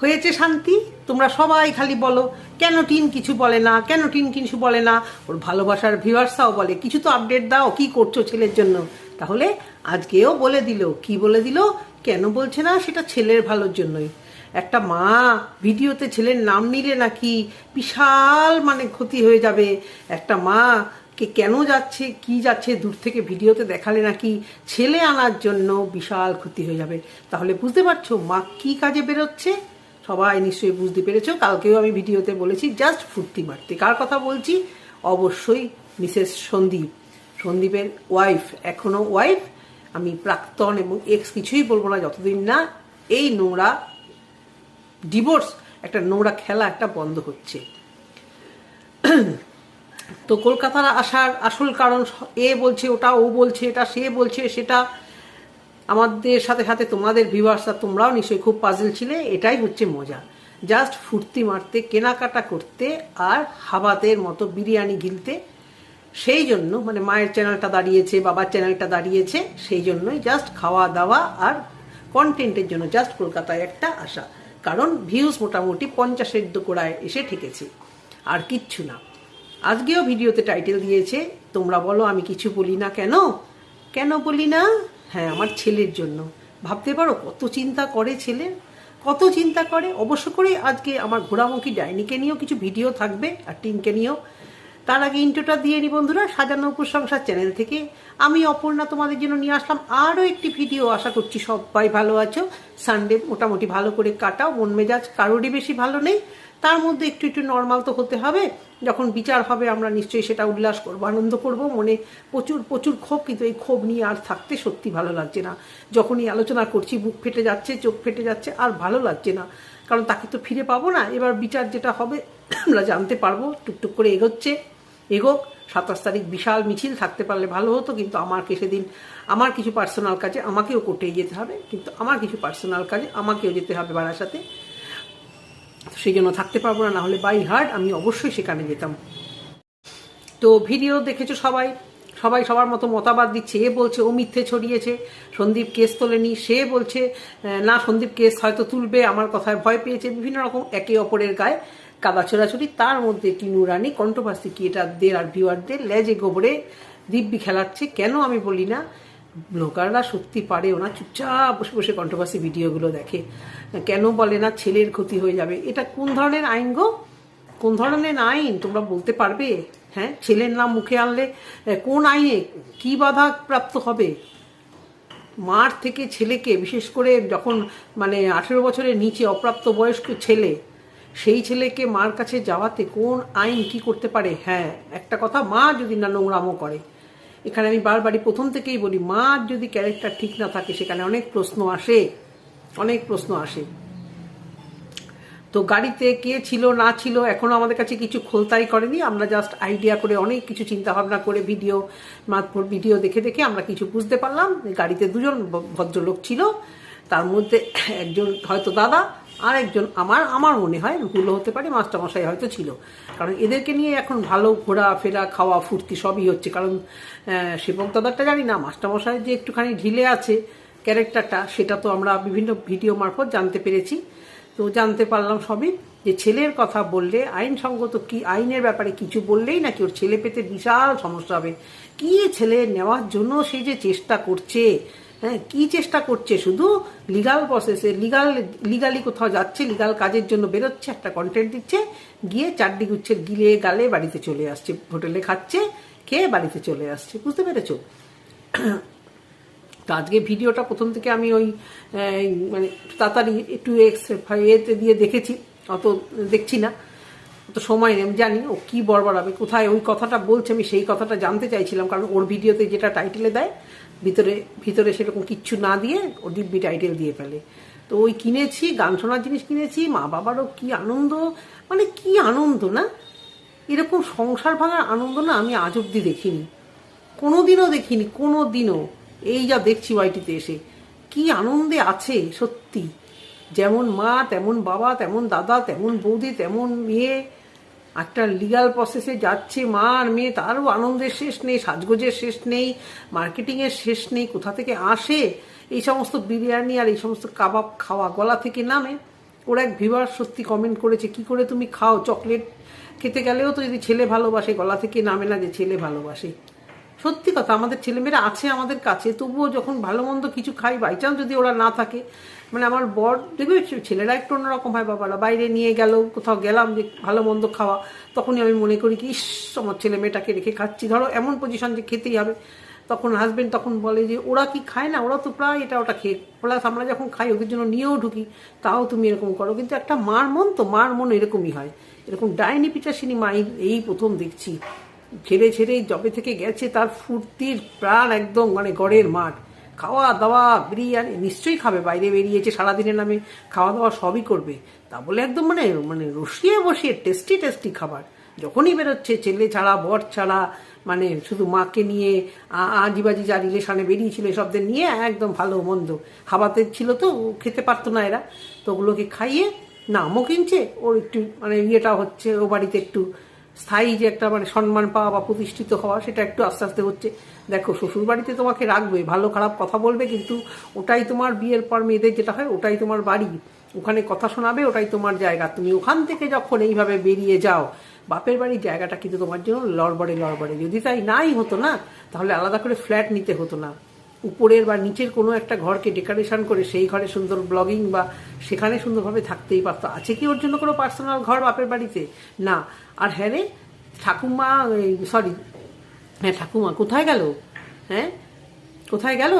হয়েছে শান্তি? তোমরা সবাই খালি বলো, কেন টিন কিছু বলে না? কেন টিন কিছু বলে না? ওর ভালোবাসার ভিউয়ার্সরাও বলে, কিছু তো আপডেট দাও, কি করছ ছেলের জন্য? তাহলে আজকেও বলে দিল। কি বলে দিল? কেন বলছে না? সেটা ছেলের ভালোর জন্যই। একটা মা ভিডিওতে ছেলের নাম নিলে নাকি বিশাল মানে ক্ষতি হয়ে যাবে। একটা মা কে কেন যাচ্ছে, কি যাচ্ছে দূর থেকে ভিডিওতে দেখালে নাকি ছেলে আনার জন্য বিশাল ক্ষতি হয়ে যাবে। তাহলে বুঝতে পারছ মা কি কাজে বেরোচ্ছে? সবাই নিশ্চয়ই বুঝতে পেরেছ। কালকেও আমি ভিডিওতে বলেছি জাস্ট ফুর্তি মারতে। কার কথা বলছি? অবশ্যই মিসেস সন্দীপ। সন্দীপের ওয়াইফ এখনও ওয়াইফ আমি প্রাক্তন এবং এক্স কিছুই বলব না, যতদিন না এই নোংরা ডিভোর্স একটা নোংরা খেলা, একটা বন্ধ হচ্ছে। তো কলকাতার আসার আসল কারণ এ বলছে ওটা, ও বলছে এটা, সে বলছে সেটা। আমাদের সাথে সাথে তোমাদের ভিউয়ার্সরা তোমরাও নিশ্চয়ই খুব পাজল ছিলে, এটাই হচ্ছে মজা। জাস্ট ফুর্তি মারতে, কেনাকাটা করতে আর হাবাতের মতো বিরিয়ানি গিলতে, সেই জন্য মানে মায়ের চ্যানেলটা দাঁড়িয়েছে, বাবার চ্যানেলটা দাঁড়িয়েছে, সেই জন্যই জাস্ট খাওয়া দাওয়া আর কন্টেন্টের জন্য জাস্ট কলকাতায় একটা আসা কারণ ভিউজ মোটামুটি পঞ্চাশের দোকড়ায় এসে ঠেকেছে। আর কিচ্ছু না। আজকেও ভিডিওতে টাইটেল দিয়েছে, তোমরা বলো আমি কিছু বলি না কেন? কেন বলি না? হ্যাঁ আমার ছেলের জন্য। ভাবতে পারো কত চিন্তা করে ছেলে? কত চিন্তা করে? অবশ্য করে আজকে আমার ঘোড়ামুখী ডাইনিকে নিয়েও কিছু ভিডিও থাকবে আর টিনকে নিয়েও। তার আগে ইন্টোটা দিয়ে নি বন্ধুরা, সাজানো উপসংসার চ্যানেল থেকে। আমি অপর্ণা তোমাদের জন্য নিয়ে আসলাম আরও একটি ভিডিও। আশা করছি সবাই ভালো আছো। সানডে মোটামুটি ভালো করে কাটাও, মন মেজাজ কারোরই বেশি ভালো নেই। তার মধ্যে একটু একটু নর্মাল তো হতে হবে। যখন বিচার হবে, আমরা নিশ্চয়ই সেটা উল্লাস করব, আনন্দ করব। মনে প্রচুর প্রচুর ক্ষোভ, কিন্তু এই ক্ষোভ নিয়ে আর থাকতে সত্যি ভালো লাগছে না। যখনই আলোচনা করছি, বুক ফেটে যাচ্ছে, চোখ ফেটে যাচ্ছে, আর ভালো লাগছে না। কারণ তাকে তো ফিরে পাবো না। এবার বিচার যেটা হবে, আমরা জানতে পারব। টুকটুক করে এগোচ্ছে, এগোক। সাতাশ তারিখ বিশাল মিছিল, থাকতে পারলে ভালো হতো, কিন্তু আমাকে সেদিন, আমার কিছু পার্সোনাল কাজে আমাকেও কোর্টে যেতে হবে, কিন্তু আমার কিছু পার্সোনাল কাজে আমাকেও যেতে হবে বারাসাতে। সেই জন্য থাকতে পারব না হলে বাই হার্ট আমি অবশ্যই সেখানে যেতাম। তো ভিডিও দেখেছ সবাই? সবাই সবার মতো মতামত দিচ্ছে। এ বলছে, ও মিথ্যে ছড়িয়েছে, সন্দীপ কেস তোলেনি, সে বলছে না, সন্দীপ কেস হয়তো তুলবে, আমার কথায় ভয় পেয়েছে। বিভিন্ন রকম একে অপরের গায়ে কাদা ছোড়াছুড়ি। তার মধ্যে টিনু রানী কন্ট্রোভার্সি ক্রিয়েটারদের আর ভিউয়ারদের লেজে গোবরে দিব্যি খেলাচ্ছে। কেন আমি বলি না? ব্লগাররা সত্যি পারে ওনা চুপচাপ বসে বসে কন্ট্রোভার্সি ভিডিওগুলো দেখে। কেন বলে না ছেলের ক্ষতি হয়ে যাবে? এটা কোন ধরনের আইন গো? কোন ধরনের আইন? তোমরা বলতে পারবে? হ্যাঁ ছেলের নাম মুখে আনলে কোন আইনে কি বাধা প্রাপ্ত হবে? মার থেকে ছেলেকে, বিশেষ করে যখন মানে আঠেরো বছরের নিচে অপ্রাপ্ত বয়স্ক ছেলে, সেই ছেলেকে মার কাছে যাওয়াতে কোন আইন কি করতে পারে? হ্যাঁ একটা কথা মা যদি না নোংরামো করে। এখানে আমি বারবারই প্রথম থেকেই বলি মার যদি ক্যারেক্টার ঠিক না থাকে, সেখানে অনেক প্রশ্ন আসে, অনেক প্রশ্ন আসে। তো গাড়িতে কে ছিল, না ছিল, এখনও আমাদের কাছে কিছু খোলতাই করেনি। আমরা জাস্ট আইডিয়া করে অনেক কিছু চিন্তা ভাবনা করে ভিডিও মাতপুর ভিডিও দেখে দেখে আমরা কিছু বুঝতে পারলাম। গাড়িতে দুজন ভদ্রলোক ছিল। তার মধ্যে একজন হয়তো দাদা আর একজন আমার আমার মনে হয় ভুলও হতে পারে, মাস্টারমশাই হয়তো ছিল। কারণ এদেরকে নিয়ে এখন ভালো ঘোরা ফেরা খাওয়া, ফুর্তি সবই হচ্ছে। কারণ সেবক দাদারটা জানি না, মাস্টারমশাই যে একটুখানি ঢিলে আছে ক্যারেক্টারটা, সেটা তো আমরা বিভিন্ন ভিডিও মারফত জানতে পেরেছি। তো জানতে পারলাম সবই যে ছেলের কথা বললে, আইনসঙ্গত কি, আইনের ব্যাপারে কিছু বললেই নাকি ওর ছেলে পেতে বিশাল সমস্যা হবে। কি ছেলে নেওয়ার জন্য সে যে চেষ্টা করছে? হ্যাঁ কি চেষ্টা করছে? শুধু লিগাল প্রসেসে লিগাল লিগালি কোথাও যাচ্ছে লিগাল কাজের জন্য বেরোচ্ছে, একটা কন্টেন্ট দিচ্ছে, গিয়ে চারডি গুচ্ছে গিলে গালে বাড়িতে চলে আসছে, হোটেলে খাচ্ছে, খেয়ে বাড়িতে চলে আসছে, বুঝতে পেরেছ? তো আজকে ভিডিওটা প্রথম থেকে আমি ওই মানে তাড়াতাড়ি একটু এক্স এতে দিয়ে দেখেছি, অত দেখছি না, অত সময় নেই, আমি জানি ও কী বড়বড়াবে কোথায় ওই কথাটা বলছে, আমি সেই কথাটা জানতে চাইছিলাম, কারণ ওর ভিডিওতে যেটা টাইটেলে দেয় ভিতরে ভিতরে সেরকম কিচ্ছু না দিয়ে ও দিব্যি টাইটেল দিয়ে ফেলে। তো ওই কিনেছি, গান শোনার জিনিস কিনেছি, মা বাবারও কি আনন্দ মানে কি আনন্দ না? এরকম সংসার ভাঙার আনন্দ না আমি আজ অব্দি দেখিনি। কোনো দিনও দেখিনি কোনো দিনও এই যা দেখছি ওয়াইটিতে এসে, কি আনন্দে আছে সত্যি। যেমন মা, তেমন বাবা, তেমন দাদা, তেমন বৌদি, তেমন মেয়ে একটা লিগাল প্রসেসে যাচ্ছে মা আর মেয়ে, তারও আনন্দের শেষ নেই, সাজগোজের শেষ নেই মার্কেটিংয়ের শেষ নেই, কোথা থেকে আসে? এই সমস্ত বিরিয়ানি আর এই সমস্ত কাবাব খাওয়া গলা থেকে নামে। ওরা এক ভিভার সত্যি কমেন্ট করেছে, কি করে তুমি খাও? চকলেট খেতে গেলেও তো যদি ছেলে ভালোবাসে, গলা থেকে নামে না যে ছেলে ভালোবাসে। সত্যি কথা, আমাদের ছেলেমেয়েরা আছে আমাদের কাছে, তবুও যখন ভালো মন্দ কিছু খাই বাই চান্স যদি ওরা না থাকে মানে আমার বর, দেখবে ছেলেরা একটু অন্যরকম হয় বাবারা, বাইরে নিয়ে গেল, কোথাও গেলাম যে ভালো মন্দ খাওয়া, তখনই আমি মনে করি কি, ইস, আমার ছেলে মেয়েটাকে রেখে খাচ্ছি। ধরো এমন পজিশন যে খেতেই হবে। তখন হাজবেন্ড তখন বলে যে, ওরা কি খায় না? ওরা তো প্রায় এটা ওটা খেয়ে প্লাস আমরা যখন খাই, ওদের জন্য নিয়েও ঢুকি, তাও তুমি এরকম করো। কিন্তু একটা মার মন তো, মার মন এরকমই হয়। এরকম ডাইনি পিচাসিনী মাই এই প্রথম দেখছি। ছেড়ে ছেড়ে জবে থেকে গেছে, তার ফুর্তির প্রাণ একদম মানে গড়ের মাঠ। খাওয়া দাওয়া বিরিয়ানি নিশ্চয়ই খাবে, বাইরে বেরিয়েছে সারাদিনের নামে খাওয়া দাওয়া সবই করবে। তা বলে একদম মানে মানে রসিয়ে বসিয়ে টেস্টি টেস্টি খাবার। যখনই বেরোচ্ছে, ছেলে ছাড়া, বর ছাড়া মানে শুধু মাকে নিয়ে আজিবাজি যা রিলেশনে বেরিয়েছিল, এসবদের নিয়ে একদম ভালো মন্দ। হাবাতে ছিল তো খেতে পারতো না এরা। তো ওগুলোকে খাইয়ে নামও কিনছে, ওর একটু মানে ইয়েটা হচ্ছে, ও বাড়িতে একটু স্থায়ী যে একটা মানে সম্মান পাওয়া বা প্রতিষ্ঠিত হওয়া, সেটা একটু আস্তে আস্তে হচ্ছে। দেখো শ্বশুর বাড়িতে তোমাকে রাখবে, ভালো খারাপ কথা বলবে, কিন্তু ওটাই তোমার বিয়ের পর মেয়েদের যেটা হয়, ওটাই তোমার বাড়ি। ওখানে কথা শোনাবে, ওটাই তোমার জায়গা। তুমি ওখান থেকে যখন এইভাবে বেরিয়ে যাও, বাপের বাড়ির জায়গাটা কিন্তু তোমার জন্য লড়বড়ে লড়বড়ে। যদি তাই নাই হতো না, তাহলে আলাদা করে ফ্ল্যাট নিতে হতো না। উপরের বা নিচের কোনো একটা ঘরকে ডেকোরেশন করে সেই ঘরে সুন্দর ব্লগিং বা সেখানে সুন্দরভাবে থাকতেই পারতো। আছে কি ওর জন্য কোনো পার্সোনাল ঘর বাপের বাড়িতে? না। আর হ্যাঁ রে, ঠাকুমা সরি হ্যাঁ ঠাকুমা, কোথায় গেল? হ্যাঁ? কোথায় গেল?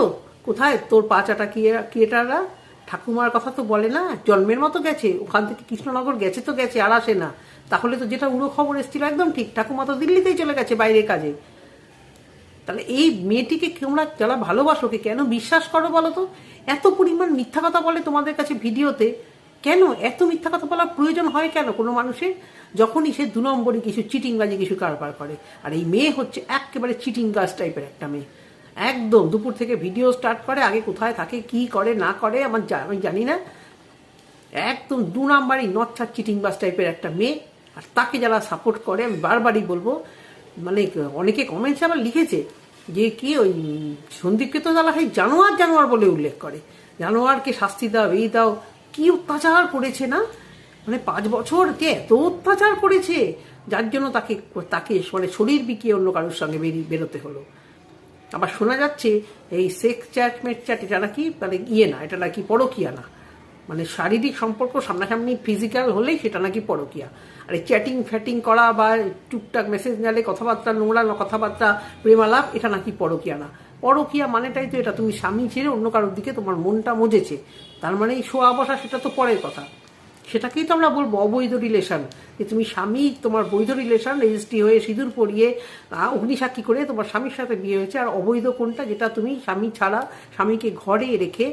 কোথায়? তোর পাচাটা ক্রিয়েটাররা ঠাকুমার কথা তো বলে না, জন্মের মতো গেছে, ওখান থেকে কৃষ্ণনগর গেছে তো গেছে, আর আসে না। তাহলে তো যেটা উড়ো খবর এসেছিল একদম ঠিক, ঠাকুমা তো দিল্লিতেই চলে গেছে বাইরের কাজে। তাহলে এই মেয়েটিকে তোমরা যারা ভালোবাসো কে কেন বিশ্বাস করো বলো তো? এত পরিমাণ মিথ্যা কথা বলে তোমাদের কাছে ভিডিওতে কেন? এত মিথ্যা কথা বলার প্রয়োজন হয় কেন কোনো মানুষের? যখনই সে দু নম্বরে কিছু চিটিংবাজি, কিছু কারবার করে। আর এই মেয়ে হচ্ছে একেবারে চিটিং গাছ টাইপের একটা মেয়ে। একদম দুপুর থেকে ভিডিও স্টার্ট করে, আগে কোথায় থাকে, কি করে, না করে, আমার আমি জানি না। একদম দু নাম্বারই নচ্ছার চিটিং বাস টাইপের একটা মেয়ে। আর তাকে যারা সাপোর্ট করে, আমি বারবারই বলব মানে অনেকে কমেন্টসে আবার লিখেছে যে, কি ওই সন্দীপকে তো তারা হয় জানোয়ার জানোয়ার বলে উল্লেখ করে। জানোয়ারকে শাস্তি দাও, এই দাও। কি অত্যাচার করেছে না? মানে পাঁচ বছর কে এত অত্যাচার করেছে, যার জন্য তাকে তাকে মানে শরীর বিকিয়ে অন্য কারোর সঙ্গে বেরিয়ে বেরোতে হলো। আবার শোনা যাচ্ছে, এই সেক্স চ্যাট মেট চ্যাট এটা নাকি মানে ইয়ে না, এটা নাকি পরকিয়া না। মানে শারীরিক সম্পর্ক সামনাসামনি ফিজিক্যাল হলেই সেটা নাকি পরকিয়া। আর এই চ্যাটিং ফ্যাটিং করা বা টুকটাক মেসেজ নালে কথাবার্তা, নোংরা কথাবার্তা, প্রেমালাপ, এটা নাকি পরকিয়া না। পরকিয়া মানেটাই তো এটা, তুমি স্বামী ছেড়ে অন্য কারোর দিকে তোমার মনটা মজেছে। তার মানে এই শোয়া বসা সেটা তো পরের কথা। সেটাকেই তো আমরা বলব অবৈধ রিলেশন যে তুমি স্বামী, তোমার বৈধ রিলেশন রেজিস্ট্রি হয়ে সিঁদুর পরিয়ে অগ্নিসাক্ষী করে তোমার স্বামীর সাথে বিয়ে হয়েছে। আর অবৈধ কোনটা? যেটা তুমি স্বামী ছাড়া, স্বামীকে ঘরে রেখে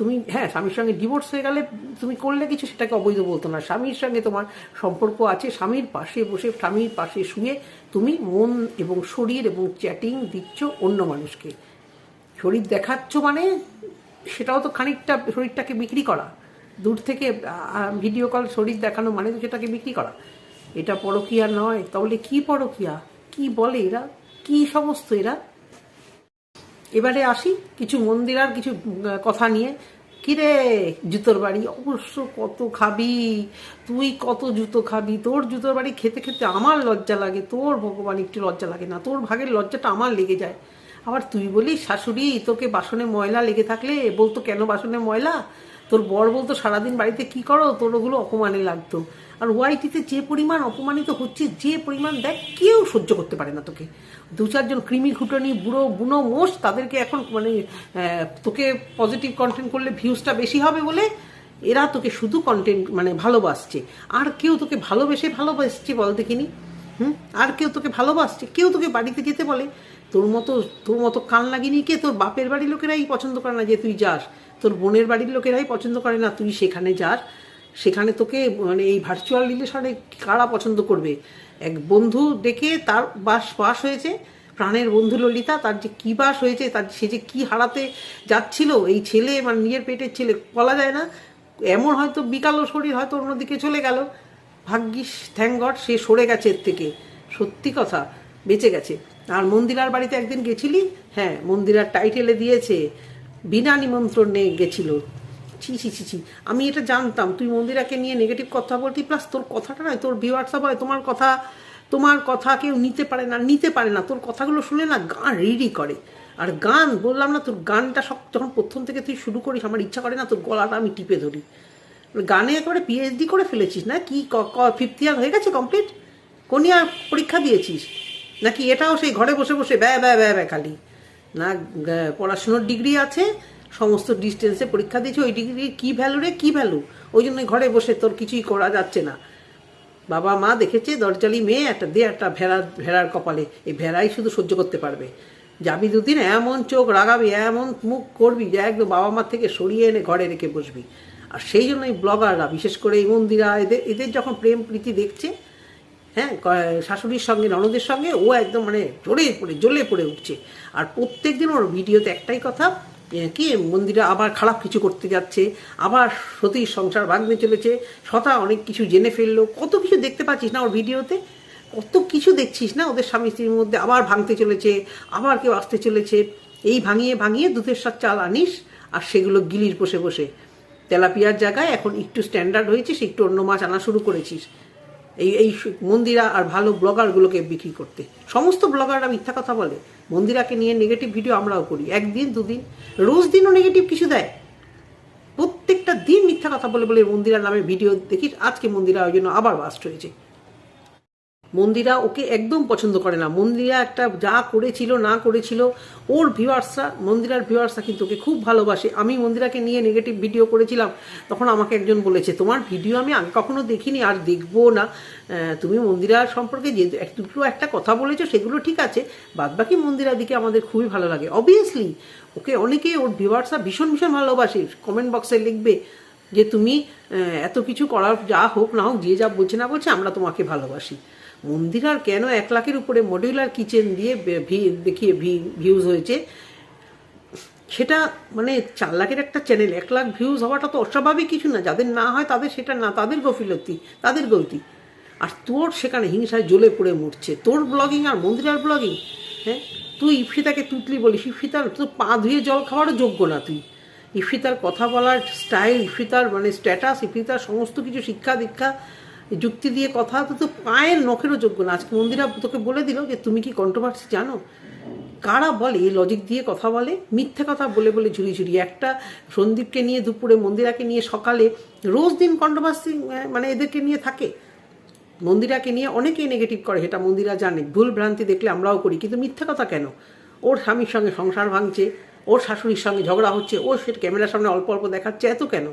তুমি হ্যাঁ স্বামীর সঙ্গে ডিভোর্স হয়ে গেলে তুমি করলে কিছু, সেটাকে অবৈধ বলতো না। স্বামীর সঙ্গে তোমার সম্পর্ক আছে, স্বামীর পাশে বসে, স্বামীর পাশে শুয়ে তুমি মন এবং শরীর এবং চ্যাটিং দিচ্ছ অন্য মানুষকে। শরীর দেখাচ্ছ মানে সেটাও তো খানিকটা শরীরটাকে বিক্রি করা। দূর থেকে ভিডিও কল শরীর দেখানো মানে তো সেটাকে বিক্রি করা। এটা পরকিয়া নয়। তাহলে কি পরকিয়া? কি বলে এরা? কি সমস্ত এরা? এবারে আসি কিছু মন্দির আর কিছু কথা নিয়ে। কিরে জুতোর বাড়ি? অবশ্য কত খাবি? তুই কত জুতো খাবি? তোর জুতোর বাড়ি খেতে খেতে আমার লজ্জা লাগে। তোর ভগবান একটু লজ্জা লাগে না। তোর ভাগের লজ্জাটা আমার লেগে যায়। আবার তুই বলিস, শাশুড়ি, তোকে বাসনে ময়লা লেগে থাকলে? বলতো, কেন বাসনে ময়লা? তোর বর বলতো, সারাদিন বাড়িতে কি করো? তোর ওগুলো অপমানে লাগতো। আর ওয়াইটিতে যে পরিমাণ অপমানিত হচ্ছে, যে পরিমাণ দেখ, কেউ সহ্য করতে পারে না তোকে। দু চারজন কৃমি ঘুটনি, বুড়ো বুনো মোষ, তাদেরকে এখন মানে তোকে পজিটিভ কন্টেন্ট করলে ভিউজটা বেশি হবে বলে এরা তোকে শুধু কন্টেন্ট মানে ভালোবাসছে। আর কেউ তোকে ভালোবেসে ভালোবাসছে বল দেখিনি? হুম? আর কেউ তোকে ভালোবাসছে, কেউ তোকে বাড়িতে যেতে বলে। তোর মতো তোর মতো কান লাগিনি কে তোর বাপের বাড়ির লোকেরাই পছন্দ করে না যে তুই যাস। তোর বোনের বাড়ির লোকেরাই পছন্দ করে না, তুই সেখানে যাস সেখানে তোকে মানে এই ভার্চুয়াল রিলেশনে কারা পছন্দ করবে? এক বন্ধু ডেকে তার বাস বাস হয়েছে, প্রাণের বন্ধু ললিতা, তার যে কী বাস হয়েছে, তার সে যে কী হারাতে যাচ্ছিল, এই ছেলে মানে নিজের পেটের ছেলে, বলা যায় না। এমন হয়তো বিকালও শরীর হয়তো অন্যদিকে চলে গেল। ভাগ্যিস থ্যাংক সে সরে গেছে এর থেকে। সত্যি কথা, বেঁচে গেছে। আর মন্দিরার বাড়িতে একদিন গেছিলি? হ্যাঁ মন্দিরার টাইটেলে দিয়েছে। বিনা নিমন্ত্রণে গেছিল। ছি ছি ছি ছি। আমি এটা জানতাম। তুই মন্দিরাকে নিয়ে নেগেটিভ কথা বলতি প্লাস তোর কথাটা নয়, তোর ভিউয়ার্সরা বলে, তোমার কথা তোমার কথা কেউ নিতে পারে না, নিতে পারে না। তোর কথাগুলো শুনে না গান রিডি করে। আর গান, বললাম না, তোর গানটা সব যখন প্রথম থেকে তুই শুরু করিস, আমার ইচ্ছা করে না তোর গলাটা আমি টিপে ধরি। গানে একেবারে পিএইচডি করে ফেলেছিস না? কি ফিফথ ইয়ার হয়ে গেছে কমপ্লিট কোন পরীক্ষা দিয়েছিস? নাকি এটাও সেই ঘরে বসে বসে ব্যয় ব্যয় ব্যয় ব্যয় খালি? না পড়াশুনোর ডিগ্রি আছে, সমস্ত ডিস্টেন্সে পরীক্ষা দিয়েছে, ওই ডিগ্রি কী ভ্যালু রে, কী ভ্যালু ওই জন্য ঘরে বসে তোর কিছুই করা যাচ্ছে না। বাবা মা দেখেছে, দরজালি মেয়ে একটা, দে একটা ভেড়া, ভেড়ার কপালে। এই ভেড়াই শুধু সহ্য করতে পারবে। যাবি দুদিন, এমন চোখ রাগাবি, এমন মুখ করবি যে একদম বাবা মার থেকে সরিয়ে এনে ঘরে রেখে বসবি। আর সেই জন্য এই ব্লগাররা বিশেষ করে এই মন্দিরা, এদের এদের যখন প্রেম প্রীতি দেখছে হ্যাঁ শাশুড়ির সঙ্গে, ননদের সঙ্গে ও একদম মানে জোরে পড়ে, জ্বলে পড়ে উঠছে। আর প্রত্যেক দিন ওর ভিডিওতে একটাই কথা কি মন্দিরা আবার খারাপ কিছু করতে যাচ্ছে, আবার সতীর সংসার ভাঙতে চলেছে শতা অনেক কিছু জেনে ফেলল, কত কিছু দেখতে পাচ্ছিস না ওর ভিডিওতে? কত কিছু দেখছিস না ওদের স্বামী স্ত্রীর মধ্যে আবার ভাঙতে চলেছে, আবার কেউ আসতে চলেছে। এই ভাঙিয়ে ভাঙিয়ে দুধের সাথে চাল আনিস আর সেগুলো গিলির বসে বসে তেলাপিয়ার জায়গায় এখন একটু স্ট্যান্ডার্ড হয়েছিস একটু অন্য মাছ আনা শুরু করেছিস। এই এই মন্দিরা আর ভালো ব্লগারগুলোকে বিক্রি করতে। সমস্ত ব্লগাররা মিথ্যা কথা বলে। মন্দিরাকে নিয়ে নেগেটিভ ভিডিও আমরাও করি। একদিন, দুদিন, রোজ দিনও নেগেটিভ কিছু দেয়। প্রত্যেকটা দিন মিথ্যা কথা বলে বলে মন্দিরার নামে ভিডিও দেখিস, আজকে মন্দিরা ওই জন্য আবার বাস্ট হয়েছে। মন্দিরা ওকে একদম পছন্দ করে না। মন্দিরা একটা যা করেছিল, না করেছিল, ওর ভিউয়ার্সরা মন্দিরার ভিউয়ার্সরা কিন্তু ওকে খুব ভালোবাসে। আমি মন্দিরাকে নিয়ে নেগেটিভ ভিডিও করেছিলাম, তখন আমাকে একজন বলেছে, তোমার ভিডিও আমি আগে কখনো দেখিনি, আর দেখব না। তুমি মন্দিরার সম্পর্কে যে দুটো একটা কথা বলেছ, সেগুলো ঠিক আছে, বাদবাকি মন্দিরার দিকে আমাদের খুবই ভালো লাগে। অবভিয়াসলি ওকে অনেকে ওর ভিউয়ার্সরা ভীষণ ভীষণ ভালোবাসে। কমেন্ট বক্সে লিখবে যে, তুমি এত কিছু করার, যা হোক না হোক, যে যা বলছে না বলছে, আমরা তোমাকে ভালোবাসি। মন্দিরার কেন এক লাখের উপরে মডিউলার কিচেন দিয়ে দেখিয়ে ভিউজ হয়েছে? সেটা মানে চার লাখের একটা চ্যানেল এক লাখ ভিউজ হওয়াটা তো অস্বাভাবিক কিছু না। যাদের না হয় তাদের সেটা না, তাদের গফিলতি, তাদের গলতি। আর তোর সেখানে হিংসায় জ্বলে পড়ে মরছে। তোর ব্লগিং আর মন্দিরার ব্লগিং হ্যাঁ? তুই ইফিতাকে তুতলি বলিস, ইফিতার তো পা ধুয়ে জল খাওয়ারও যোগ্য না তুই। ইফিতার কথা বলার স্টাইল ইফিতার মানে স্ট্যাটাস ইফিতার সমস্ত কিছু শিক্ষা দীক্ষা যুক্তি দিয়ে কথা তো পায়ের নখেরও যোগ্য না। আজকে মন্দিরা তোকে বলে দিল যে, তুমি কি কন্ট্রোভার্সি জানো? কারা বলে? লজিক দিয়ে কথা বলে, মিথ্যে কথা বলে বলে ঝুড়ি ঝুড়ি। একটা সন্দীপকে নিয়ে দুপুরে মন্দিরাকে নিয়ে সকালে রোজ দিন কন্ট্রোভার্সি মানে এদেরকে নিয়ে থাকে। মন্দিরাকে নিয়ে অনেকেই নেগেটিভ করে সেটা মন্দিরা জানে, ভুল ভ্রান্তি দেখলে আমরাও করি, কিন্তু মিথ্যা কথা কেন? ওর স্বামীর সঙ্গে সংসার ভাঙছে, ওর শাশুড়ির সঙ্গে ঝগড়া হচ্ছে, ও সে ক্যামেরার সামনে অল্প অল্প দেখাচ্ছে, এত কেন?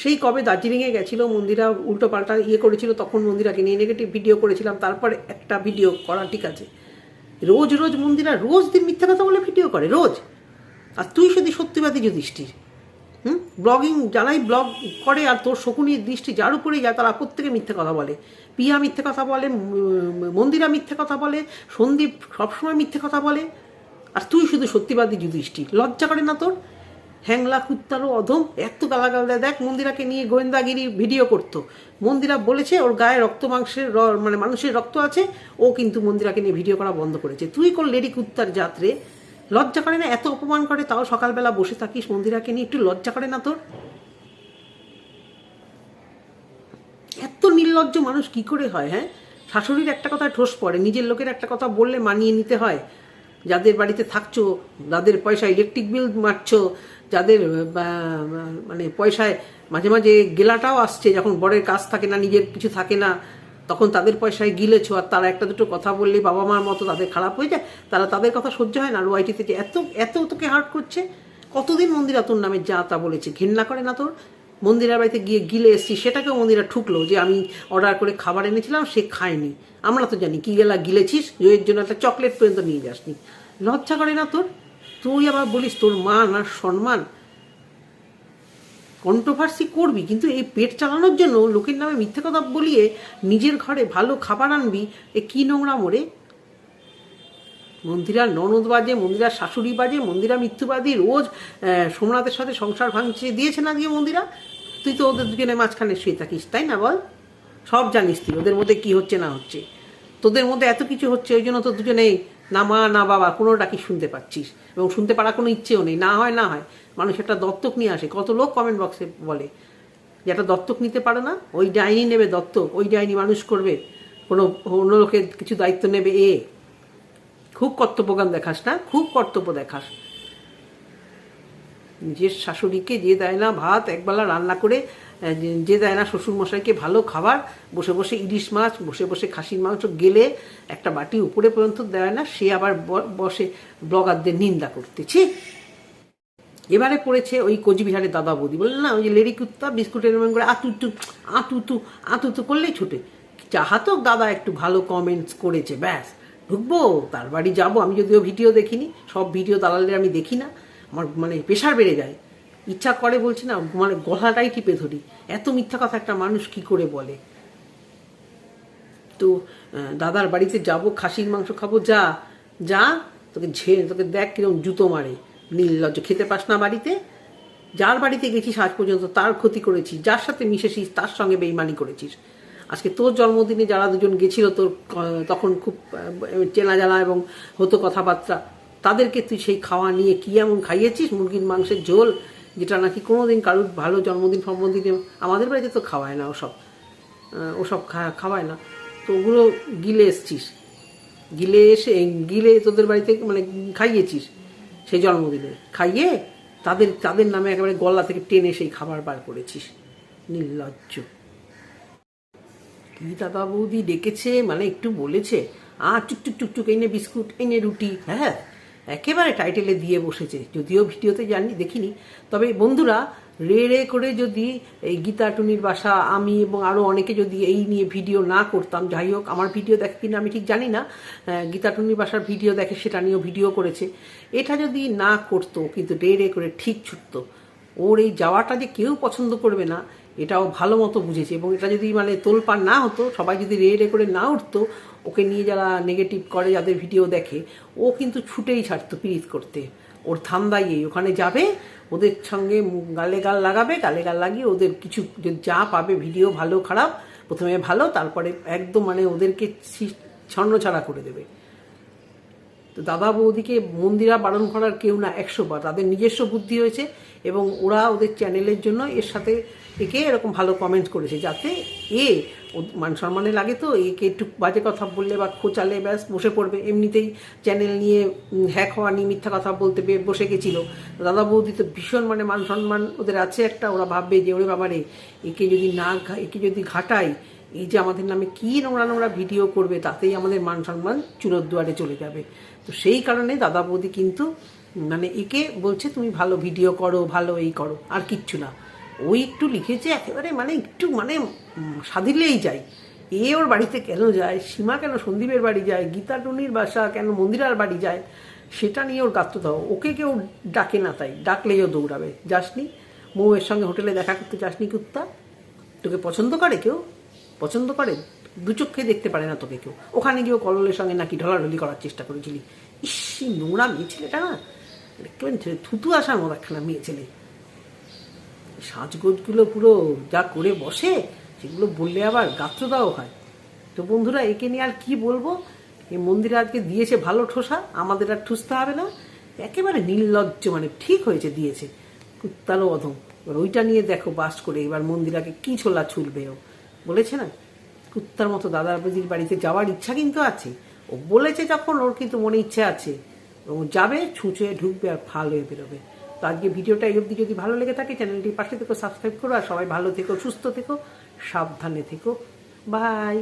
সেই কবে দার্জিলিংয়ে গেছিল, মন্দিরা উল্টো পাল্টা ইয়ে করেছিল, তখন মন্দিরাকে নিয়ে নেগেটিভ ভিডিও করেছিলাম, তারপরে একটা ভিডিও করা ঠিক আছে। রোজ রোজ মন্দিরা রোজ দিন মিথ্যা কথা বলে ভিডিও করে, রোজ। আর তুই শুধু সত্যিবাদী যুধিষ্ঠির। হুম? ব্লগিং যারাই ব্লগ করে আর তোর শকুনির দৃষ্টি যার উপরে যায়, তারা প্রত্যেকে মিথ্যে কথা বলে। পিয়া মিথ্যে কথা বলে মন্দিরা মিথ্যে কথা বলে, সন্দীপ সবসময় মিথ্যে কথা বলে। আর তুই শুধু সত্যিবাদী যুধিষ্ঠির। লজ্জা করে না তোর? হ্যাংলা কুত্তারও অধম। এত গালাগাল দেয়। দেখ, মন্দিরাকে নিয়ে গোয়েন্দাগিরি ভিডিও করতো। মন্দিরা বলেছে, ওর গায়ে রক্ত মাংসের মানে মানুষের রক্ত আছে। ও কিন্তু মন্দিরাকে নিয়ে ভিডিও করা বন্ধ করেছে। তুই কোন লেডি কুত্তার যাত্রে লজ্জা করে না? এত অপমান করে, তাও সকালবেলা বসে থাকিস মন্দিরাকে নিয়ে? একটু লজ্জা করে না তোর? এত নির্লজ্জ মানুষ কি করে হয় হ্যাঁ? শাশুড়ির একটা কথায় ঠোস পড়ে, নিজের লোকের একটা কথা বললে মানিয়ে নিতে হয়। যাদের বাড়িতে থাকছো, যাদের পয়সা ইলেকট্রিক বিল মারছো যাদের মানে পয়সায় মাঝে মাঝে গেলাটাও আসছে, যখন বরের কাজ থাকে না, নিজের কিছু থাকে না, তখন তাদের পয়সায় গিলেছো, আর তারা একটা দুটো কথা বললে বাবা মার মতো তাদের খারাপ হয়ে যায়, তারা তাদের কথা সহ্য হয় না। ওয়াইটিতে যে এত এত তোকে হার্ট করছে, কতদিন মন্দিরা তোর নামে যা তা বলেছে, ঘেন্না করে না তোর? মন্দিরার বাড়িতে গিয়ে গিলে এসছি, সেটাকেও মন্দিরা ঠুকলো যে আমি অর্ডার করে খাবার এনেছিলাম, সে খায়নি। আমরা তো জানি, কি গেলা গিলেছিস এর জন্য একটা চকলেট পর্যন্ত নিয়ে যাসনি। লজ্জা করে না তোর? তুই আবার বলিস তোর মান আর সম্মান? কন্ট্রোভার্সি করবি, কিন্তু এই পেট চালানোর জন্য লোকের নামে মিথ্যে কথা বলিয়ে নিজের ঘরে ভালো খাবার আনবি, এ কি নোংরা মোড়ে? মন্দিরার ননদ বাজে, মন্দিরার শাশুড়ি বাজে, মন্দিরা মিথ্যুবাদী, রোজ সোমনাথের সাথে সংসার ভাঙছে দিয়েছে না দিয়ে মন্দিরা? তুই তো ওদের দুজনে মাঝখানে শুয়ে থাকিস, তাই না বল? সব জানিস তুই, ওদের মধ্যে কি হচ্ছে না হচ্ছে। তোদের মধ্যে এত কিছু হচ্ছে, ওই জন্য তো দুজনেই না মা, না বাবা কোনো ডাকি শুনতে পাচ্ছিস? এবং শুনতে পারার কোনো ইচ্ছেও নেই। না হয় না হয়। মানুষ একটা দত্তক নিয়ে আসে। কত লোক কমেন্ট বক্সে বলে যে একটা দত্তক নিতে পারে না? ওই ডাইনি নেবে দত্তক। ওই ডাইনি মানুষ করবে। কোনো, অন্য লোকের কিছু দায়িত্ব নেবে এ। খুব কর্তব্যজ্ঞান দেখাস না? খুব কর্তব্য দেখাস। নিজের শাশুড়িকে যে দেয় না ভাত, একবেলা রান্না করে যে- দেয় না শ্বশুরমশাইকে ভালো খাবার, বসে বসে ইলিশ মাছ, বসে বসে খাসির মাংস গেলে একটা বাটি উপরে পর্যন্ত দেয় না, সে আবার বসে ব্লগারদের নিন্দা করতেছি। এবারে পড়েছে ওই কোচবিহারের দাদা বৌদি। বললেন, না, ওই যে লেডি কুত্তা বিস্কুটের এমন করে আতুতু আতুতু আতুতু করলেই ছুটে। চাহাতো দাদা একটু ভালো কমেন্টস করেছে, ব্যাস। ঢুকবো, তার বাড়ি যাব, আমি যদিও ভিডিও দেখিনি, সব ভিডিও দালালের আমি দেখি না। আমার মানে প্রেশার বেড়ে যায়। ইচ্ছা করে বলছি না মানে গলাটাই টিপে ধরি। এত মিথ্যা কথা একটা মানুষ কি করে বলে? তো দাদার বাড়িতে যাব, খাসির মাংস খাব, যা যা, তোকে ঝে, তোকে দেখ কীরকম জুতো মারে। নির্লজ্জ, খেতে পাস না বাড়িতে? যার বাড়িতে গেছিস আজ পর্যন্ত, তার ক্ষতি করেছিস, যার সাথে মিশেছিস, তার সঙ্গে বেইমানি করেছিস। আজকে তোর জন্মদিনে যারা দুজন গেছিল, তোর তখন খুব চেনা জানা এবং হতো কথাবার্তা তাদেরকে তুই সেই খাওয়া নিয়ে কি এমন খাইয়েছিস? মুরগির মাংসের ঝোল যেটা নাকি কোনোদিন কারুর ভালো জন্মদিন ফন্মদিনে আমাদের বাড়িতে তো খাওয়ায় না ওসব। ওসব খাওয়ায় না। তো ওগুলো গিলে এসছিস। গিলে এসে, গিলে তোদের বাড়িতে মানে খাইয়েছিস সেই জন্মদিনে। খাইয়ে তাদের তাদের নামে একেবারে গলা থেকে টেনে সেই খাবার বার করেছিস। নির্লজ্জ। কি দাদা বৌদি ডেকেছে? মানে একটু বলেছে। আ টুকটুক টুকটুক এনে বিস্কুট এনে রুটি। হ্যাঁ। একেবারে টাইটেলে দিয়ে বসেছে। যদিও ভিডিওতে জানি দেখিনি। তবে বন্ধুরা, রে রে করে যদি এই গীতা টুনির বাসা, আমি এবং আরও অনেকে যদি এই নিয়ে ভিডিও না করতাম, যাই হোক, আমার ভিডিও দেখে কিনা আমি ঠিক জানি না গীতা টুনির বাসার ভিডিও দেখে সেটা নিয়েও ভিডিও করেছে। এটা যদি না করতো, কিন্তু রে রে করে ঠিক ছুটতো। ওর এই যাওয়াটা যে কেউ পছন্দ করবে না, এটাও ভালো মতো বুঝেছে। এবং এটা যদি মানে তোলপাড় না হতো, সবাই যদি রে রে করে না উঠতো ওকে নিয়ে যারা নেগেটিভ করে, যাদের ভিডিও দেখে, ও কিন্তু ছুটেই ছাড়তো পিরিত করতে। ওর ধান্দাই এই, ওখানে যাবে, ওদের সঙ্গে গালে গাল লাগাবে গালে গাল লাগিয়ে ওদের কিছু যা পাবে ভিডিও ভালো, খারাপ, প্রথমে ভালো, তারপরে একদম মানে ওদেরকে ছন্ন ছাড়া করে দেবে। তো দাদা বৌদিকে মন্দিরা বারণ করার কেউ না একশো বার তাদের নিজস্ব বুদ্ধি হয়েছে এবং ওরা ওদের চ্যানেলের জন্য এর সাথে একে এরকম ভালো কমেন্ট করেছে যাতে এ মান সম্মানে লাগে তো, একে একটু বাজে কথা বললে বা খোঁচালে ব্যাস বসে পড়বে। এমনিতেই চ্যানেল নিয়ে হ্যাক হওয়া নিয়ে মিথ্যা কথা বলতে বে- বসে গেছিল। দাদা বৌদি তো ভীষণ মানে মান সম্মান ওদের আছে একটা, ওরা ভাববে যে ওরে বাবারে, একে যদি না একে যদি ঘাটাই, এই যে আমাদের নামে কি নোংরা নোংরা ভিডিও করবে, তাতেই আমাদের মান সম্মান চুলোর দুয়ারে চলে যাবে। তো সেই কারণে দাদা বৌদি কিন্তু মানে একে বলছে, তুমি ভালো ভিডিও করো, ভালো এই করো, আর কিচ্ছু না। ওই একটু লিখেছে একেবারে মানে একটু মানে সাধিলেই যায়। এ ওর বাড়িতে কেন যায়? সীমা কেন সন্দীপের বাড়ি যায়? গীতা টুনির বাসা কেন মন্দিরার বাড়ি যায়? সেটা নিয়ে ওর গাত্র দাও ওকে কেউ ডাকে না তাই। ডাকলেই ও দৌড়াবে। যাসনি? মৌয়ের সঙ্গে হোটেলে দেখা করতে যাসনি কুত্তা? তোকে পছন্দ করে কেউ? পছন্দ করে? দু চোখে দেখতে পারে না তোকে কেউ। ওখানে গিয়ে কললের সঙ্গে নাকি ঢলাঢলি করার চেষ্টা করেছিলি। ইসি নোংরা মেয়ে ছেলেটা না? ছেলে থুতু আসার মতো একখানা মেয়ে ছেলে। সাজগোজগুলো পুরো যা করে বসে, সেগুলো বললে আবার গাত্রদাও হয়। তো বন্ধুরা, একে নিয়ে আর কি বলব? এই মন্দিরে আজকে দিয়েছে ভালো ঠোসা, আমাদের আর ঠুসতে হবে না। একেবারে নির্লজ্জ মানে ঠিক হয়েছে, দিয়েছে। কুত্তালো অধম। এবার ওইটা নিয়ে দেখো বাস করে, এবার মন্দিরাকে কি ছোলা ছুলবে ও। বলেছে না? কুত্তার মতো দাদার বদির বাড়িতে যাওয়ার ইচ্ছা কিন্তু আছে। ও বলেছে যখন, ওর কিন্তু মনে ইচ্ছা আছে। ও যাবে, ছুঁচে ঢুকবে আর ফাল হয়ে বেরোবে। তো আজকে ভিডিওটা এই অবধি। যদি ভালো লেগে থাকে, চ্যানেলটির পাশে থেকে সাবস্ক্রাইব করো আর সবাই ভালো থেকো, সুস্থ থেকো, সাবধানে থেকো। বাই।